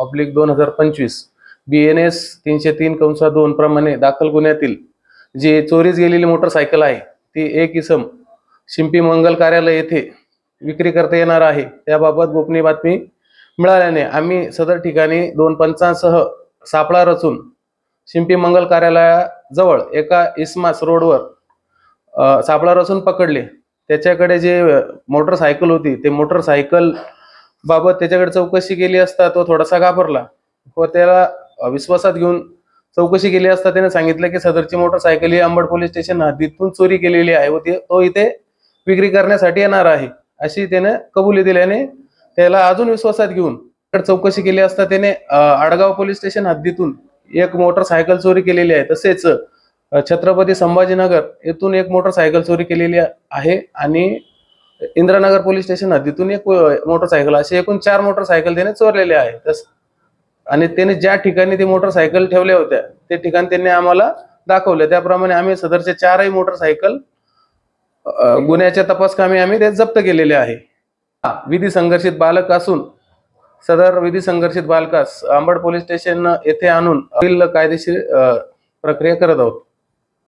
Oblique दोन हजार पंचवीस. बी एन एस तीनशे तीन कंसा दोन प्रमाणे दाखल गुन्ह्यातील जी चोरीस गेलेली मोटरसायकल आहे ती एक इसम शिंपी मंगल कार्यालय येथे विक्री करता येणार आहे. त्याबाबत गोपनीय बातमी मिळाल्याने आम्ही सदर ठिकाणी दोन पंचांसह सापळा रचून शिंपी मंगल कार्यालयाजवळ एका इस्मास रोडवर सापळा रचून पकडले. त्याच्याकडे जे मोटरसायकल होती ते मोटरसायकल बाबत त्याच्याकडे चौकशी केली असता तो थोडासा घाबरला. व त्याला विश्वासात घेऊन चौकशी केली असता त्याने सांगितलं की सदरची मोटरसायकल ही अंबड पोलीस स्टेशन हद्दीतून चोरी केलेली आहे व ती- तो इथे विक्री करण्यासाठी येणार आहे. अशी त्याने कबुली दिल्याने त्याला अजून विश्वासात घेऊन तर चौकशी केली असता त्याने आडगाव पोलीस स्टेशन हद्दीतून एक मोटरसायकल चोरी केलेली आहे. तसेच छत्रपती संभाजीनगर येथून एक मोटरसायकल चोरी केलेली आहे आणि इंद्रानगर पोलीस स्टेशन हद्दीतून एक मोटरसायकल असे एकूण चार मोटरसायकल त्याने चोरलेले आहे तस आणि त्याने ज्या ठिकाणी ते मोटरसायकल ठेवल्या होत्या ते ठिकाण त्यांनी आम्हाला दाखवलं. त्याप्रमाणे आम्ही सदरचे चारही मोटरसायकल गुन्ह्याच्या तपास कामी आम्ही ते जप्त केलेले आहे. हा, विधी संघर्षित बालक असून सदर विधी संघर्षित बालकास आंबड पोलीस स्टेशन येथे आणून कायदेशीर प्रक्रिया करत आहोत.